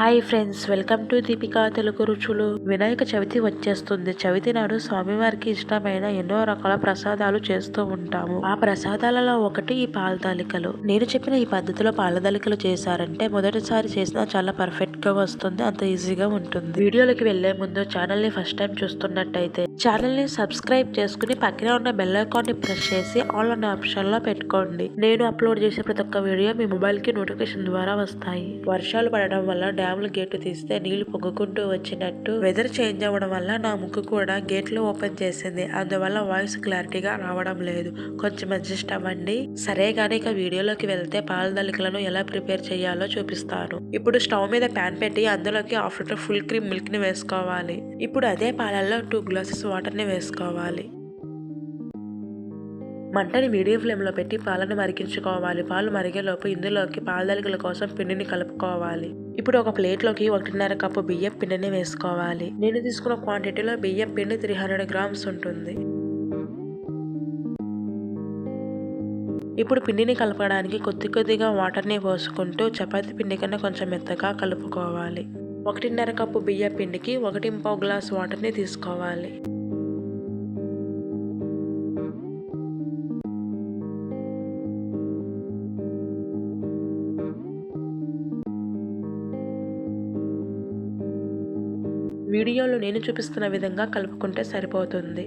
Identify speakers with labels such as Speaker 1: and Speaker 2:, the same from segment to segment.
Speaker 1: Hi friends welcome to Deepika Telugu రుచులు. వినాయక చవితి వచ్చేస్తుంది. చవితి నాడు స్వామివారికి ఇష్టమైన ఎన్నో రకాల ప్రసాదాలు చేస్తూ ఉంటాము. ఆ ప్రసాదాలలో ఒకటి ఈ పాలతాలికలు. నేను చెప్పిన ఈ పద్ధతిలో పాలతాలికలు చేశారంటే మొదటిసారి చేసినా చాలా పర్ఫెక్ట్గా వస్తుంది అంత ఈజీగా ఉంటుంది. వీడియోలకి వెళ్ళే ముందు ఛానల్ని ఫస్ట్ టైం చూస్తున్నట్టయితే ఛానల్ని సబ్స్క్రైబ్ చేసుకుని పక్కనే ఉన్న బెల్ ఐకాన్ని ప్రెస్ చేసి ఆల్ అనే ఆప్షన్లో పెట్టుకోండి. నేను అప్లోడ్ చేసే ప్రతి ఒక్క వీడియో మీ మొబైల్కి నోటిఫికేషన్ ద్వారా వస్తాయి. వర్షాలు పడడం వల్ల డ్యాముల గేటు తీస్తే నీళ్ళు పొంగుకుంటూ వచ్చినట్టు వెదర్ చేంజ్ అవ్వడం వల్ల నా ముక్కు కూడా గేట్లు ఓపెన్ చేసింది. అందువల్ల వాయిస్ క్లారిటీగా రావడం లేదు. కొంచెం అడ్జస్ట్ అవ్వండి. సరే కానీ ఇక వీడియోలోకి వెళ్తే పాల దళికలను ఎలా ప్రిపేర్ చేయాలో చూపిస్తాను. ఇప్పుడు స్టవ్ మీద ప్యాన్ పెట్టి అందులోకి హాఫ్ లీటర్ ఫుల్ క్రీమ్ మిల్క్ని వేసుకోవాలి. ఇప్పుడు అదే పాలల్లో టూ గ్లాసెస్ వాటర్ని వేసుకోవాలి. మంటని మీడియం ఫ్లేమ్లో పెట్టి పాలను మరిగించుకోవాలి. పాలు మరిగేలోపు ఇందులోకి పాలదలికల కోసం పిండిని కలుపుకోవాలి. ఇప్పుడు ఒక ప్లేట్లోకి ఒకటిన్నర కప్పు బియ్యం పిండిని వేసుకోవాలి. నేను తీసుకున్న క్వాంటిటీలో బియ్యం పిండి త్రీ హండ్రెడ్ గ్రామ్స్ ఉంటుంది. ఇప్పుడు పిండిని కలపడానికి కొద్ది కొద్దిగా వాటర్ని పోసుకుంటూ చపాతీ పిండి కన్నా కొంచెం మెత్తగా కలుపుకోవాలి. ఒకటిన్నర కప్పు బియ్యం పిండికి ఒకటి పావు గ్లాస్ వాటర్ని తీసుకోవాలి. వీడియోలో నేను చూపిస్తున్న విధంగా కలుపుకుంటే సరిపోతుంది.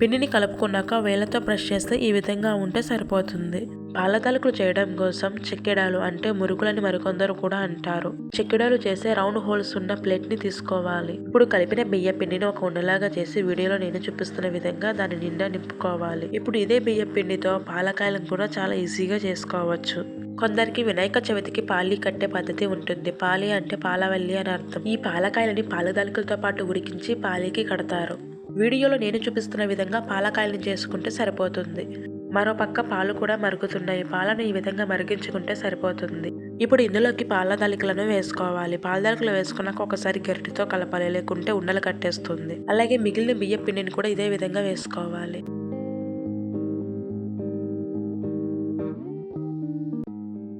Speaker 1: పిండిని కలుపుకున్నాక వేలతో బ్రష్ చేస్తే ఈ విధంగా ఉంటే సరిపోతుంది. పాలతాలకులు చేయడం కోసం చెక్కెడాలు అంటే మురుగులని మరికొందరు కూడా అంటారు. చెక్కెడాలు చేసే రౌండ్ హోల్స్ ఉన్న ప్లేట్ని తీసుకోవాలి. ఇప్పుడు కలిపిన బియ్య పిండిని ఒక ఉండలాగా చేసి వీడియోలో నేను చూపిస్తున్న విధంగా దాని నిండా నింపుకోవాలి. ఇప్పుడు ఇదే బియ్య పిండితో పాలకాయలను కూడా చాలా ఈజీగా చేసుకోవచ్చు. కొందరికి వినాయక చవితికి పాలి కట్టే పద్ధతి ఉంటుంది. పాలి అంటే పాలవల్లి అని అర్థం. ఈ పాలకాయలని పాలదాలికలతో పాటు ఉడికించి పాలికి కడతారు. వీడియోలో నేను చూపిస్తున్న విధంగా పాలకాయలను చేసుకుంటే సరిపోతుంది. మరో పక్క పాలు కూడా మరుగుతున్నాయి. పాలను ఈ విధంగా మరిగించుకుంటే సరిపోతుంది. ఇప్పుడు ఇందులోకి పాలదాలికలను వేసుకోవాలి. పాలదాలికలు వేసుకున్నాక ఒకసారి గరిటితో కలపాలి. లేకుంటే ఉండలు కట్టేస్తుంది. అలాగే మిగిలిన బియ్య పిండిని కూడా ఇదే విధంగా వేసుకోవాలి.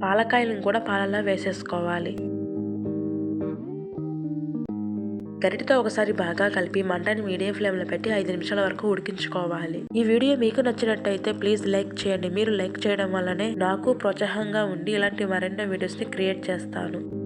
Speaker 1: పాలకాయలను కూడా పాలల్లో వేసేసుకోవాలి. గరిటితో ఒకసారి బాగా కలిపి మంటని మీడియం ఫ్లేమ్లో పెట్టి ఐదు నిమిషాల వరకు ఉడికించుకోవాలి. ఈ వీడియో మీకు నచ్చినట్టయితే ప్లీజ్ లైక్ చేయండి. మీరు లైక్ చేయడం వల్లనే నాకు ప్రోత్సాహంగా ఉండి ఇలాంటి మరెన్నో వీడియోస్ని క్రియేట్ చేస్తాను.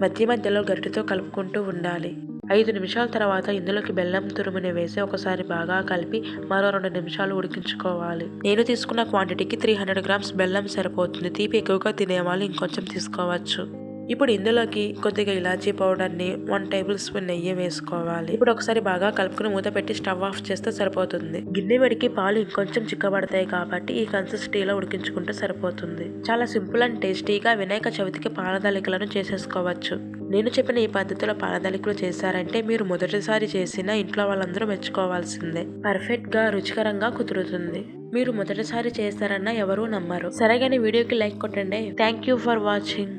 Speaker 1: మధ్య మధ్యలో గరిటెతో కలుపుకుంటూ ఉండాలి. ఐదు నిమిషాల తర్వాత ఇందులోకి బెల్లం తురుముని వేసి ఒకసారి బాగా కలిపి మరో రెండు నిమిషాలు ఉడికించుకోవాలి. నేను తీసుకున్న క్వాంటిటీకి త్రీ హండ్రెడ్ గ్రామ్స్ బెల్లం సరిపోతుంది. తీపి ఎక్కువగా తినేవాళ్ళు ఇంకొంచెం తీసుకోవచ్చు. ఇప్పుడు ఇందులోకి కొద్దిగా ఇలాచీ పౌడర్ని వన్ టేబుల్ స్పూన్ నెయ్యి వేసుకోవాలి. ఇప్పుడు ఒకసారి బాగా కలుపుకుని మూత పెట్టి స్టవ్ ఆఫ్ చేస్తే సరిపోతుంది. గిన్నె వేడికి పాలు ఇంకొంచెం చిక్కబడతాయి కాబట్టి ఈ కన్సిస్టీలో ఉడికించుకుంటే సరిపోతుంది. చాలా సింపుల్ అండ్ టేస్టీగా వినాయక చవితికి పాలదలికలను చేసేసుకోవచ్చు. నేను చెప్పిన ఈ పద్ధతిలో పాలదలికలు చేశారంటే మీరు మొదటిసారి చేసిన ఇంట్లో వాళ్ళందరూ మెచ్చుకోవాల్సిందే. పర్ఫెక్ట్గా రుచికరంగా కుదురుతుంది. మీరు మొదటిసారి చేస్తారన్న ఎవరూ నమ్మరు. సరేగాని వీడియోకి లైక్ కొట్టండి. Thank you for watching